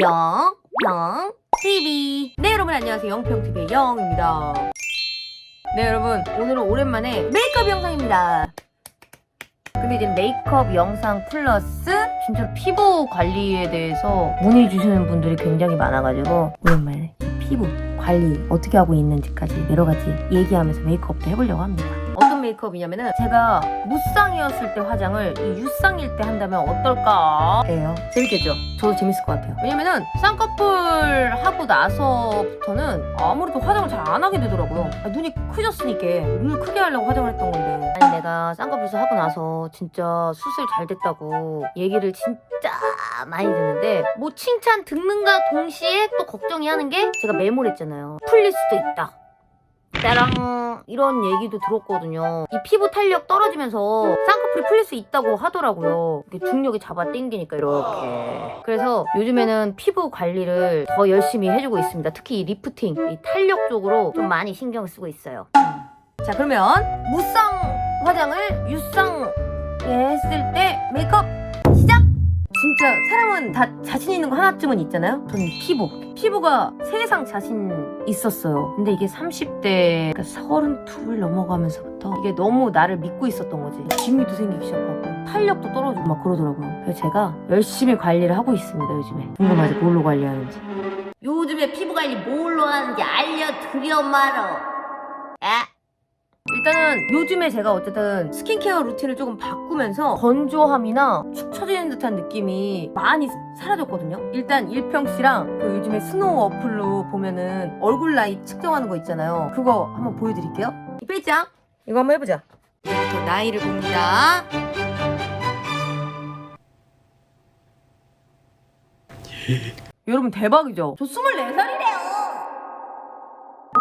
영평 TV. 네 여러분 안녕하세요. 영평 TV의 영입니다. 네 여러분 오늘은 오랜만에 메이크업 영상입니다. 근데 이제 메이크업 영상 플러스 진짜 피부 관리에 대해서 문의 주시는 분들이 굉장히 많아가지고 오랜만에 피부 관리 어떻게 하고 있는지까지 여러 가지 얘기하면서 메이크업도 해보려고 합니다. 메이크업이냐면은 제가 무쌍이었을 때 화장을 이 유쌍일 때 한다면 어떨까? 예요. 재밌겠죠? 저도 재밌을 것 같아요. 왜냐면은 쌍꺼풀 하고 나서부터는 아무래도 화장을 잘 안 하게 되더라고요. 아, 눈이 크졌으니까 눈을 크게 하려고 화장을 했던 건데 아니 내가 쌍꺼풀 수 하고 나서 진짜 수술 잘 됐다고 얘기를 진짜 많이 듣는데 뭐 칭찬 듣는가 동시에 또 걱정이 하는 게 제가 메모했잖아요. 풀릴 수도 있다. 따랑 이런 얘기도 들었거든요. 이 피부 탄력 떨어지면서 쌍꺼풀이 풀릴 수 있다고 하더라고요. 이렇게 중력이 잡아 당기니까 이렇게. 그래서 요즘에는 피부 관리를 더 열심히 해주고 있습니다. 특히 이 리프팅, 이 탄력 쪽으로 좀 많이 신경을 쓰고 있어요. 자 그러면 무쌍 화장을 유쌍에 했을 때 메이크업 시작! 진짜 사람은 다 자신 있는 거 하나쯤은 있잖아요. 저는 피부. 피부가 세상 자신 있었어요. 근데 이게 30대, 그러니까 32를 넘어가면서부터 이게 너무 나를 믿고 있었던 거지. 기미도 생기기 시작하고 탄력도 떨어지고 막 그러더라고요. 그래서 제가 열심히 관리를 하고 있습니다, 요즘에. 궁금하지, 뭘로 관리하는지. 요즘에 피부 관리 뭘로 하는지 알려드려 말어. 아? 일단은 요즘에 제가 어쨌든 스킨케어 루틴을 조금 바꾸면서 건조함이나 축 처지는 듯한 느낌이 많이 사라졌거든요. 일단 일평 씨랑 그 요즘에 스노우 어플로 보면은 얼굴 나이 측정하는 거 있잖아요. 그거 한번 보여드릴게요. 이 빼짱 이거 한번 해보자. 이렇게 나이를 봅니다. 여러분 대박이죠? 저 24살이래요!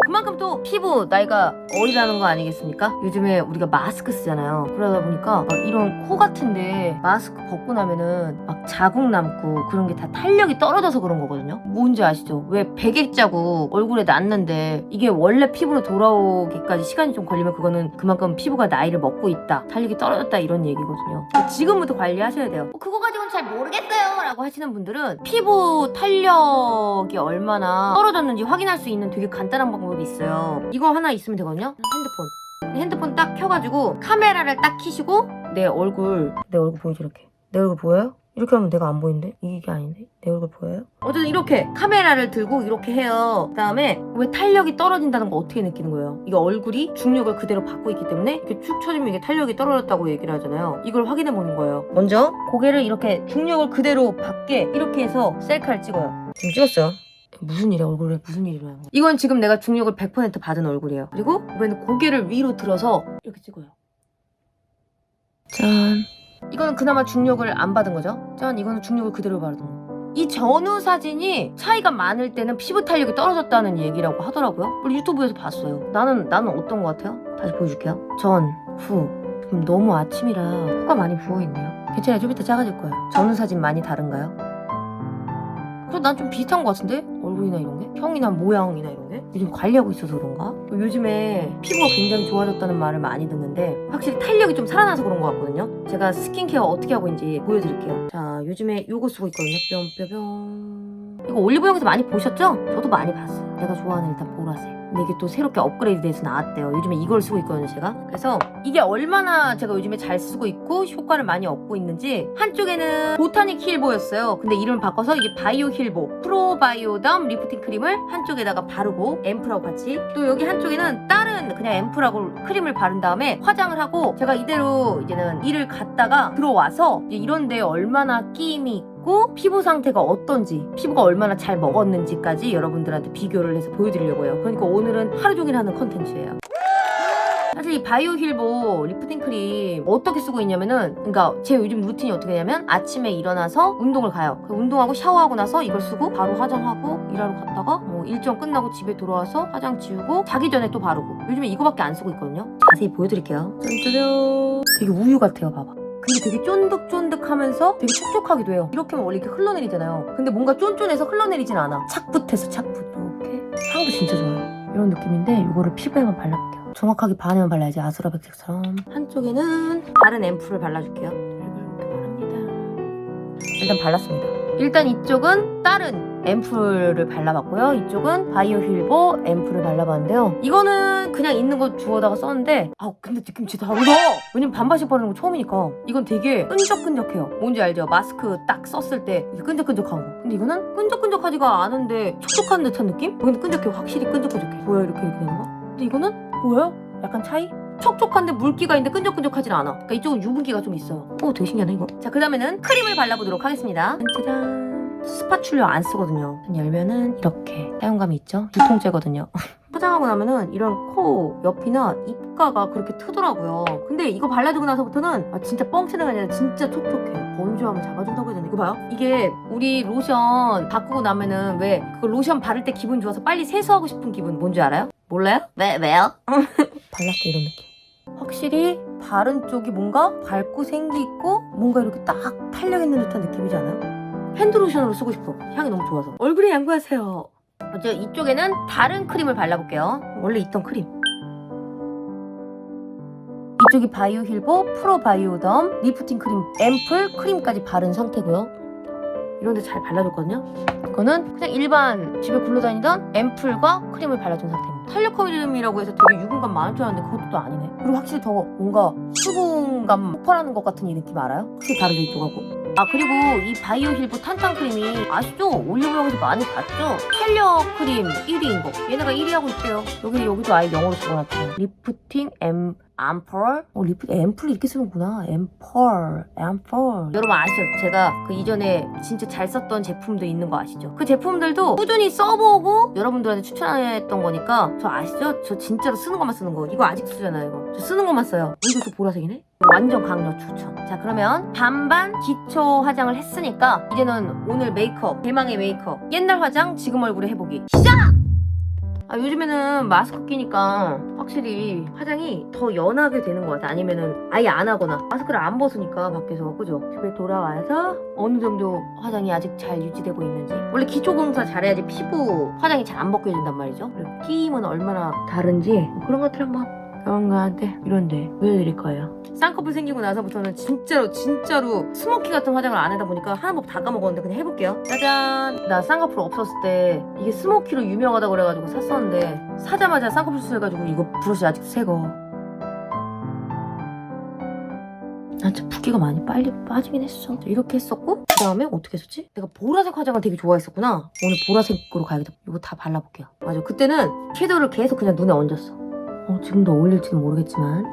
그만큼 또 피부 나이가 어리다는 거 아니겠습니까? 요즘에 우리가 마스크 쓰잖아요. 그러다 보니까 막 이런 코 같은데 마스크 벗고 나면은 막 자국 남고 그런 게 다 탄력이 떨어져서 그런 거거든요. 뭔지 아시죠? 왜 베개 자국 얼굴에 났는데 이게 원래 피부로 돌아오기까지 시간이 좀 걸리면 그거는 그만큼 피부가 나이를 먹고 있다. 탄력이 떨어졌다 이런 얘기거든요. 지금부터 관리하셔야 돼요. 어, 그거 가지고는 잘 모르겠어요. 라고 하시는 분들은 피부 탄력이 얼마나 떨어졌는지 확인할 수 있는 되게 간단한 방법이 있어요. 이거 하나 있으면 되거든요. 핸드폰. 핸드폰 딱 켜가지고 카메라를 딱 키시고 내 얼굴 내 얼굴 보이죠 이렇게 내 얼굴 보여요? 이렇게 하면 내가 안 보이는데? 이게 아닌데? 내 얼굴 보여요? 어쨌든 이렇게 카메라를 들고 이렇게 해요. 그 다음에 왜 탄력이 떨어진다는 거 어떻게 느끼는 거예요? 이거 얼굴이 중력을 그대로 받고 있기 때문에 이렇게 축 처지면 이게 탄력이 떨어졌다고 얘기를 하잖아요. 이걸 확인해 보는 거예요. 먼저 고개를 이렇게 중력을 그대로 받게 이렇게 해서 셀카를 찍어요. 지금 찍었어요. 무슨 일이야? 얼굴에 무슨 일이 일어나는 거야? 이건 지금 내가 중력을 100% 받은 얼굴이에요. 그리고 이번에는 고개를 위로 들어서 이렇게 찍어요. 짠. 이거는 그나마 중력을 안 받은 거죠? 짠 이거는 중력을 그대로 받은 거 이 전후 사진이 차이가 많을 때는 피부 탄력이 떨어졌다는 얘기라고 하더라고요. 우리 유튜브에서 봤어요. 나는 나는 어떤 거 같아요? 다시 보여줄게요. 전, 후. 지금 너무 아침이라 코가 많이 부어있네요. 괜찮아요. 좀 이따 작아질 거예요. 전후 사진 많이 다른가요? 그래도 난좀 비슷한 것 같은데? 얼굴이나 이런 게? 형이나 모양이나 이런 게? 요즘 관리하고 있어서 그런가? 또 요즘에 피부가 굉장히 좋아졌다는 말을 많이 듣는데 확실히 탄력이 좀 살아나서 그런 것 같거든요? 제가 스킨케어 어떻게 하고 있는지 보여드릴게요. 자, 요즘에 요거 쓰고 있거든요. 뿅뿅뿅. 이거 올리브영에서 많이 보셨죠? 저도 많이 봤어요. 내가 좋아하는 일단 보라색. 근데 이게 또 새롭게 업그레이드 돼서 나왔대요. 요즘에 이걸 쓰고 있거든요, 제가. 그래서 이게 얼마나 제가 요즘에 잘 쓰고 있고 효과를 많이 얻고 있는지 한쪽에는 보타닉 힐보였어요. 근데 이름을 바꿔서 이게 바이오 힐보 프로바이오덤 리프팅 크림을 한쪽에다가 바르고 앰플하고 같이 또 여기 한쪽에는 다른 그냥 앰플하고 크림을 바른 다음에 화장을 하고 제가 이대로 이제는 일을 갔다가 들어와서 이제 이런 데 얼마나 끼임이 있고 피부 상태가 어떤지 피부가 얼마나 잘 먹었는지까지 여러분들한테 비교를 해서 보여드리려고 해요. 그러니까 오늘은 하루 종일 하는 컨텐츠예요. 사실 이 바이오 힐보 리프팅 크림 어떻게 쓰고 있냐면은 그러니까 제 요즘 루틴이 어떻게 되냐면 아침에 일어나서 운동을 가요. 그 운동하고 샤워하고 나서 이걸 쓰고 바로 화장하고 일하러 갔다가 뭐 일정 끝나고 집에 돌아와서 화장 지우고 자기 전에 또 바르고 요즘에 이거밖에 안 쓰고 있거든요. 자세히 보여드릴게요. 짠짜잔. 되게 우유 같아요. 봐봐. 되게 쫀득쫀득하면서 되게 촉촉하기도 해요. 이렇게 하면 원래 이렇게 흘러내리잖아요. 근데 뭔가 쫀쫀해서 흘러내리진 않아. 착붙해서 착붙. 이렇게. 향도 진짜 좋아요. 이런 느낌인데 이거를 피부에만 발라볼게요. 정확하게 반에만 발라야지 아수라 백색처럼. 한쪽에는 다른 앰플을 발라줄게요. 이렇게 바릅니다. 일단 발랐습니다. 일단 이쪽은 다른 앰플을 발라봤고요. 이쪽은 바이오 힐보 앰플을 발라봤는데요. 이거는 그냥 있는 거 주워다가 썼는데 아 근데 느낌 진짜 다르다. 왜냐면 반반씩 바르는 거 처음이니까 이건 되게 끈적끈적해요. 뭔지 알죠? 마스크 딱 썼을 때 끈적끈적한 거. 근데 이거는 끈적끈적하지가 않은데 촉촉한 듯한 느낌? 여기는 끈적해. 확실히 끈적끈적해. 보여 이렇게 되는 거? 근데 이거는 보여요? 약간 차이? 촉촉한데 물기가 있는데 끈적끈적하진 않아. 그러니까 이쪽은 유분기가 좀 있어요. 오, 되게 신기하네 이거. 자, 그 다음에는 크림을 발라보도록 하겠습니다. 짜잔. 스파츌러 안 쓰거든요. 열면은 이렇게 사용감이 있죠? 유통제거든요. 포장하고 나면은 이런 코 옆이나 입가가 그렇게 트더라고요. 근데 이거 발라주고 나서부터는 아, 진짜 뻥치는 게 아니라 진짜 촉촉해요. 번지함을 잡아준다고 해야 되나? 이거 봐요. 이게 우리 로션 바꾸고 나면은 왜 그 로션 바를 때 기분 좋아서 빨리 세수하고 싶은 기분 뭔지 알아요? 몰라요? 왜, 왜요? 발랐어 이런 느낌. 확실히 바른 쪽이 뭔가 밝고 생기 있고 뭔가 이렇게 딱 탄력 있는 듯한 느낌이지 않아요? 핸드로션으로 쓰고 싶어. 향이 너무 좋아서. 얼굴에 양보하세요. 먼저 이쪽에는 다른 크림을 발라볼게요. 원래 있던 크림. 이쪽이 바이오 힐보 프로 바이오덤 리프팅 크림 앰플 크림까지 바른 상태고요. 이런데 잘 발라줬거든요. 이거는 그냥 일반 집에 굴러다니던 앰플과 크림을 발라준 상태입니다. 탄력 크림이라고 해서 되게 유분감 많을 줄 알았는데 그것도 또 아니네. 그리고 확실히 더 뭔가 수분감 폭발하는 것 같은 이 느낌 알아요? 확실히 다르죠 이쪽하고. 아 그리고 이 바이오 힐보 탄탄 크림이 아시죠? 올리브영에서 많이 봤죠? 탄력 크림 1위인 거. 얘네가 1위 하고 있대요. 여기 여기도 아예 영어로 적어놨대요. 리프팅 앰 앰펄? 어, 리프, 앰플 이렇게 쓰는구나. 앰펄, 앰펄. 여러분 아시죠? 제가 그 이전에 진짜 잘 썼던 제품도 있는 거 아시죠? 그 제품들도 꾸준히 써보고 여러분들한테 추천했던 거니까 저 아시죠? 저 진짜로 쓰는 것만 쓰는 거. 이거 아직 쓰잖아요, 이거. 저 쓰는 것만 써요. 어, 이것도 보라색이네? 완전 강력 추천. 자, 그러면 반반 기초 화장을 했으니까 이제는 오늘 메이크업, 대망의 메이크업. 옛날 화장, 지금 얼굴에 해보기. 시작! 아, 요즘에는 마스크 끼니까 확실히 화장이 더 연하게 되는 것 같아. 아니면은 아예 안 하거나 마스크를 안 벗으니까 밖에서 그죠? 집에 돌아와서 어느 정도 화장이 아직 잘 유지되고 있는지. 원래 기초 공사 잘해야지 피부 화장이 잘 안 벗겨진단 말이죠. 그리고 끼임은 얼마나 다른지 뭐 그런 것들 한번 여러분들한테 이런데 보여드릴 거예요. 쌍꺼풀 생기고 나서부터는 진짜로 진짜로 스모키 같은 화장을 안 하다 보니까 하는 법 다 까먹었는데 그냥 해볼게요. 짜잔! 나 쌍꺼풀 없었을 때 이게 스모키로 유명하다 그래가지고 샀었는데 사자마자 쌍꺼풀 수술해가지고 이거 브러쉬 아직 새거. 아, 진짜 붓기가 많이 빨리 빠지긴 했어. 이렇게 했었고, 그 다음에 어떻게 했었지? 내가 보라색 화장을 되게 좋아했었구나. 오늘 보라색으로 가야겠다. 이거 다 발라볼게요. 맞아. 그때는 섀도우를 계속 그냥 눈에 얹었어. 어, 지금도 어울릴지는 모르겠지만.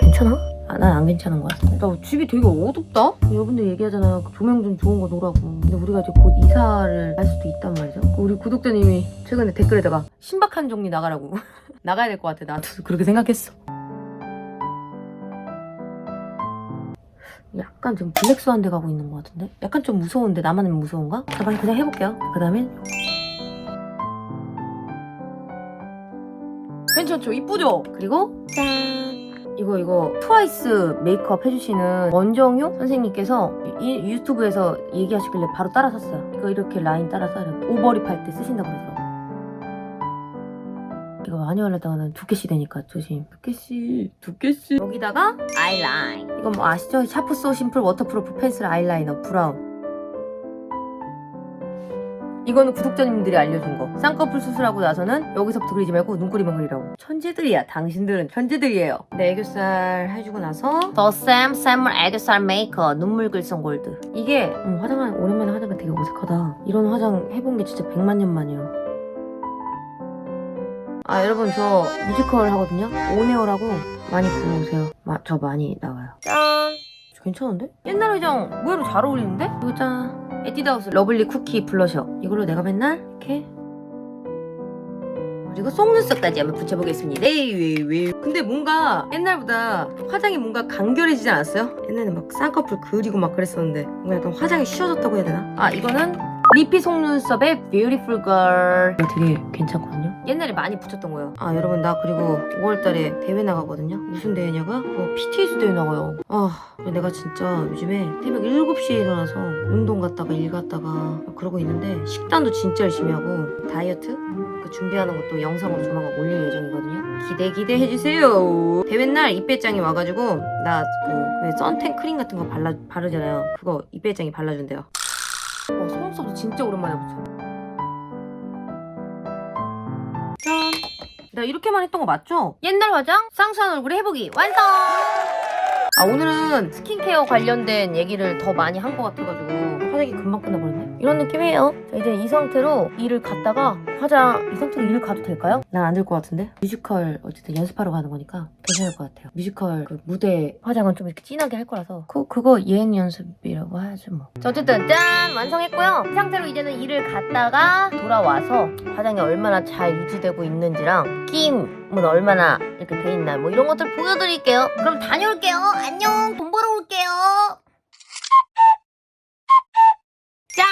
괜찮아? 아, 난 안 괜찮은 것 같아. 나 집이 되게 어둡다? 여러분들 얘기하잖아요. 그 조명 좀 좋은 거 놓으라고. 근데 우리가 이제 곧 이사를 할 수도 있단 말이죠. 우리 구독자님이 최근에 댓글에다가 신박한 종리 나가라고. 나가야 될 것 같아. 나도 그렇게 생각했어. 약간 좀 블랙스완 데 가고 있는 것 같은데? 약간 좀 무서운데 나만 무서운가? 잠깐 그냥 해볼게요. 그 다음엔 괜찮죠? 이쁘죠? 그리고 짠! 이거 이거 트와이스 메이크업 해주시는 원정효 선생님께서 이- 유튜브에서 얘기하시길래 바로 따라 샀어요. 이거 이렇게 라인 따라서 이렇게 오버립 할 때 쓰신다고 그러더라고요. 이거 많이 올렸다가는 두께씨 되니까 조심. 두께씨, 두께씨. 여기다가 아이라인. 이건 뭐 아시죠? 샤프소 심플 워터프루프 펜슬 아이라이너 브라운. 이거는 구독자님들이 알려준 거. 쌍꺼풀 수술하고 나서는 여기서부터 그리지 말고 눈꼬리만 그리라고. 천재들이야. 당신들은 천재들이에요. 네, 애교살 해주고 나서 더샘 샘물 애교살 메이커 눈물 글썽 골드. 이게 음, 화장한 오랜만에 하니까 되게 어색하다. 이런 화장 해본 게 진짜 100만 년 만이에요. 아 여러분 저 뮤지컬 하거든요. 오네오라고 많이 보러 오세요. 마, 저 많이 나와요. 짠. 저 괜찮은데? 옛날 화장 의외로 잘 어울리는데? 이거 짠. 에뛰드하우스 러블리 쿠키 블러셔. 이걸로 내가 맨날 이렇게 그리고 속눈썹까지 한번 붙여보겠습니다. 네, 왜, 왜. 근데 뭔가 옛날보다 화장이 뭔가 간결해지지 않았어요? 옛날에 막 쌍꺼풀 그리고 막 그랬었는데 뭔가 약간 화장이 쉬워졌다고 해야 되나? 아 이거는 리피 속눈썹의 Girl 이거 되게 괜찮거든요? 옛날에 많이 붙였던 거예요. 아 여러분 나 그리고 5월달에 대회 나가거든요. 무슨 대회냐고요? 어, PTS 대회 나가요. 아 내가 진짜 요즘에 새벽 7시에 일어나서 운동 갔다가 일 갔다가 그러고 있는데 식단도 진짜 열심히 하고 다이어트 그 준비하는 것도 영상으로 조만간 올릴 예정이거든요. 기대 기대 해 주세요. 대회 날 이배짱이 와가지고 나그 선텐 크림 같은 거 발라 바르잖아요. 그거 이배짱이 발라준대요. 어, 속눈썹도 진짜 오랜만에 붙여. 나 이렇게만 했던 거 맞죠? 옛날 화장 쌍수한 얼굴에 해보기 완성! 아 오늘은 스킨케어 관련된 얘기를 더 많이 한 것 같아가지고 화장이 금방 끝나버렸네 이런 느낌이에요. 자 이제 이 상태로 일을 갔다가 화장 이 상태로 일을 가도 될까요? 난 안 될 것 같은데? 뮤지컬 어쨌든 연습하러 가는 거니까 괜찮을 것 같아요. 뮤지컬 그 무대 화장은 좀 이렇게 진하게 할 거라서. 그, 그거 예행 연습이라고 하죠 뭐. 자, 어쨌든 짠! 완성했고요. 이 상태로 이제는 일을 갔다가 돌아와서 화장이 얼마나 잘 유지되고 있는지랑 끼임은 얼마나 이렇게 돼 있나 뭐 이런 것들 보여드릴게요. 그럼 다녀올게요. 안녕! 돈 벌어 올게요 짠!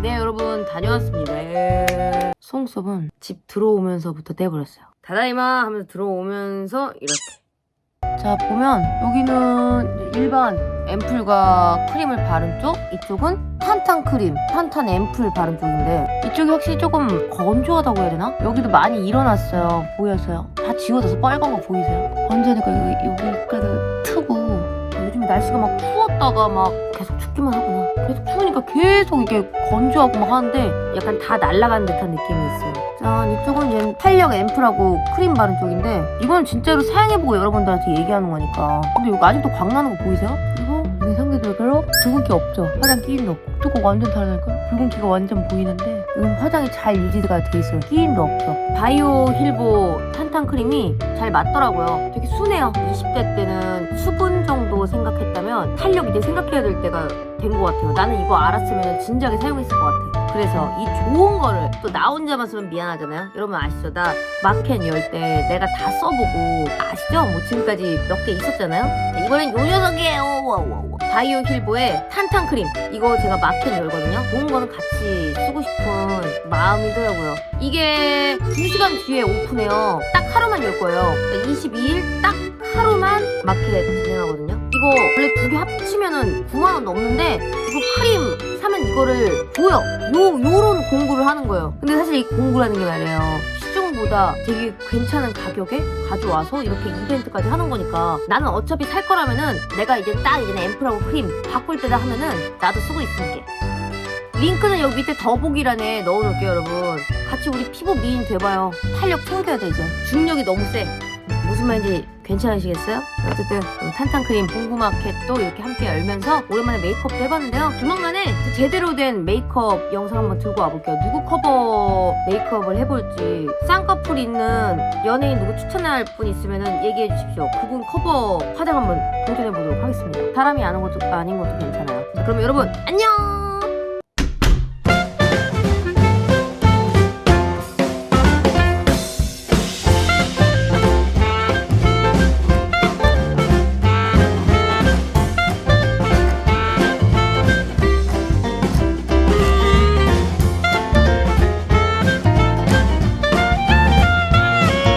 네 여러분 다녀왔습니다 속눈썹은 집 들어오면서부터 떼버렸어요 다다이마 하면서 들어오면서 이렇게 자 보면 여기는 일반 앰플과 크림을 바른 쪽 이쪽은 탄탄 크림 탄탄 앰플 바른 쪽인데 이쪽이 확실히 조금 건조하다고 해야 되나? 여기도 많이 일어났어요 보여서요 다 지워져서 빨간 거 보이세요? 건조하니까 여기, 여기까지 트고 요즘에 날씨가 막 추웠다가 막 계속 춥기만 하구나 계속 추우니까 계속 이게 건조하고 막 하는데 약간 다 날아가는 듯한 느낌이 있어요. 짠 이쪽은 이제 탄력 앰플하고 크림 바른 쪽인데 이건 진짜로 사용해보고 여러분들한테 얘기하는 거니까. 근데 이거 아직도 광나는 거 보이세요? 그리고 여기 상대적으로 붉은기 없죠? 화장 끼임도 없고. 뚜껑 완전 다르니까 붉은기가 완전 보이는데 여기는 화장이 잘 유지가 돼 있어요. 끼임도 없죠. 바이오 힐보 탄탄 크림이 잘 맞더라고요. 되게 순해요. 20대 때는 수분 정도 탄력 이제 생각해야 될 때가 된 것 같아요. 나는 이거 알았으면 진작에 사용했을 것 같아 그래서 이 좋은 거를 또 나 혼자만 쓰면 미안하잖아요. 여러분 아시죠? 나 마켓 열 때 내가 다 써보고 아시죠? 뭐 지금까지 몇 개 있었잖아요? 자, 이번엔 요 녀석이에요. 우와. 바이오 힐보의 탄탄 크림. 이거 제가 마켓 열거든요. 좋은 거는 같이 쓰고 싶은 마음이더라고요. 이게 2시간 뒤에 오픈해요. 딱 하루만 열 거예요. 22일 딱 하루만 마켓 진행하거든요. 이거 원래 두 개 합치면은 9만 원 넘는데 이거 크림 사면 이거를 보여. 요, 요런 공구를 하는 거예요. 근데 사실 이 공구라는 게 말이에요. 시중보다 되게 괜찮은 가격에 가져와서 이렇게 이벤트까지 하는 거니까 나는 어차피 살 거라면은 내가 이제 딱 이제 앰플하고 크림 바꿀 때다 하면은 나도 쓰고 있을게. 링크는 여기 밑에 더보기란에 넣어놓을게요 여러분. 같이 우리 피부 미인 돼봐요. 탄력 챙겨야 돼 이제. 중력이 너무 세 무슨 말인지 괜찮으시겠어요? 어쨌든 탄탄 크림 봉구마켓도 이렇게 함께 열면서 오랜만에 메이크업도 해봤는데요. 조만간에 제대로 된 메이크업 영상 한번 들고 와볼게요. 누구 커버 메이크업을 해볼지. 쌍꺼풀 있는 연예인 누구 추천할 분 있으면 얘기해 주십시오. 그분 커버 화장 한번 도전해보도록 하겠습니다. 사람이 아는 것도 아닌 것도 괜찮아요. 자, 그럼 여러분 안녕